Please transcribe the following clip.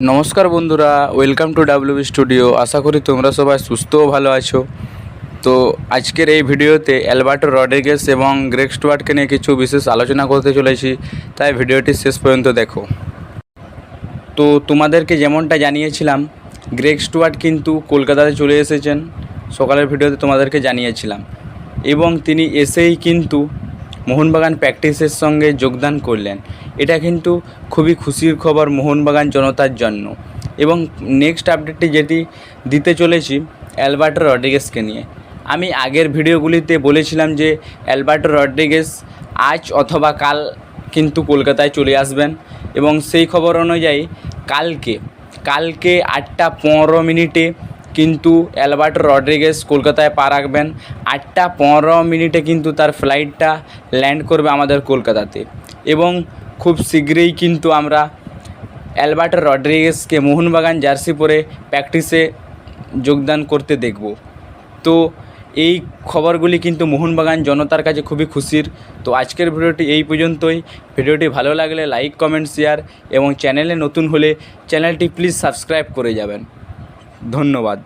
নমস্কার বন্ধুরা welcome to WB studio আশা করি তোমরা সবাই সুস্থ ও ভালো আছো। তো আজকের এই ভিডিওতে অ্যালবার্টো রড্রিগেস এবং গ্রেগ স্টুয়ার্টকে নিয়ে কিছু বিশেষ আলোচনা করতে চলেছি। তাই ভিডিওটি শেষ পর্যন্ত দেখো। তো তোমাদেরকে যেমনটা জানিয়েছিলাম, গ্রেগ স্টুয়ার্ট কিন্তু কলকাতাতে চলে এসেছেন। সকালের ভিডিওতে তোমাদেরকে জানিয়েছিলাম। এবং তিনি এসেই কিন্তু মোহনবাগান প্র্যাকটিসের সঙ্গে যোগদান করলেন। এটা কিন্তু খুবই খুশির খবর মোহনবাগান জনতার জন্য। এবং নেক্সট আপডেটটি যেটি দিতে চলেছি, অ্যালবার্টো রড্রিগেসকে নিয়ে। আমি আগের ভিডিওগুলিতে বলেছিলাম যে, অ্যালবার্টো রড্রিগেস আজ অথবা কাল কিন্তু কলকাতায় চলে আসবেন। এবং সেই খবর অনুযায়ী কালকে কালকে আটটা পনেরো মিনিটে কিন্তু অ্যালবার্ট রড্রিগেস কলকাতায় পা রাখবেন। আটটা পনেরো মিনিটে কিন্তু তার ফ্লাইটটা ল্যান্ড করবে আমাদের কলকাতাতে। এবং খুব শীঘ্রই কিন্তু আমরা অ্যালবার্টো রড্রিগেসকে মোহনবাগান জার্সি পরে প্র্যাকটিসে যোগদান করতে দেখব। তো এই খবরগুলি কিন্তু মোহনবাগান জনতার কাছে খুবই খুশির। তো আজকের ভিডিওটি এই পর্যন্তই। ভিডিওটি ভালো লাগলে লাইক, কমেন্ট, শেয়ার এবং চ্যানেলে নতুন হলে চ্যানেলটি প্লিজ সাবস্ক্রাইব করে যাবেন। ধন্যবাদ